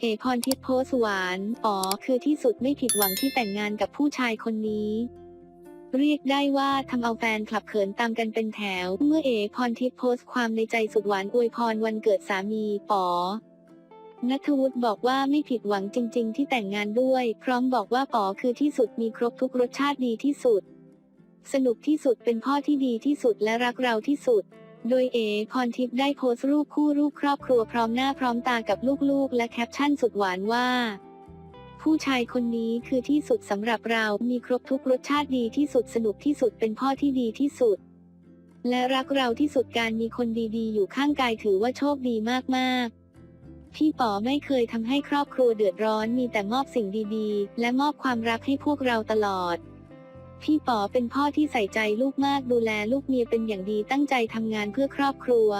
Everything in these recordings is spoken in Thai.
เอพรทิพย์โพสหวาน อ๋อ คือที่สุดไม่ผิดหวังที่แต่งงานกับผู้ชายคนนี้ เรียกได้ว่าทำเอาแฟนคลับเขินตามกันเป็นแถว เมื่อเอพรทิพย์โพสต์ความในใจสุดหวานอวยพรวันเกิดสามี ป๋อนัทวุฒิบอกว่าไม่ผิดหวังจริง ๆ ที่แต่งงานด้วย พร้อมบอกว่าป๋อคือที่สุดมีครบทุกรสชาติดีที่สุด สนุกที่สุดเป็นพ่อที่ดีที่สุดและรักเราที่สุด โดยเอพรทิพย์ได้โพสต์รูปคู่รูปครอบครัวพร้อมหน้าพร้อมตากับลูกๆ และแคปชั่นสุดหวานว่า ผู้ชายคนนี้คือที่สุดสำหรับเรา มีครบทุกรสชาติดีที่สุดสนุกที่สุดเป็นพ่อที่ดีที่สุด และรักเราที่สุดการมีคนดีๆ อยู่ข้างกายถือว่าโชคดีมากๆพี่ป๋อไม่เคยทำให้ครอบครัวเดือดร้อนมีแต่มอบสิ่งดีๆ และมอบความรักให้พวกเราตลอด พี่ป๋อเป็นพ่อที่ใส่ใจลูกมากดูแลลูกเมียเป็นอย่างดีตั้งใจทำงานเพื่อครอบครัว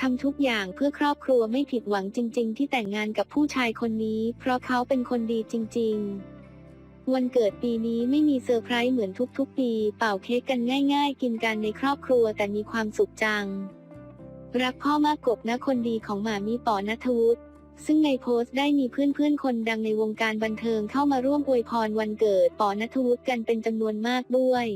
ทำทุกอย่างเพื่อครอบครัวไม่ผิดหวังจริง ๆ ที่แต่งงานกับผู้ชายคนนี้ เพราะเขาเป็นคนดีจริง ๆ วันเกิดปีนี้ไม่มีเซอร์ไพรส์เหมือนทุกๆ ปี เป่าเค้กกันง่าย ๆ กินกันในครอบครัวแต่มีความสุขจัง รักพ่อมากกบนะคนดีของหมามีป๋อนัทวุฒิ ซึ่งในโพสต์ได้มีเพื่อนๆ คนดังในวงการบันเทิงเข้ามาร่วมอวยพรวันเกิดปอนัทวุฒิกันเป็นจำนวนมากด้วย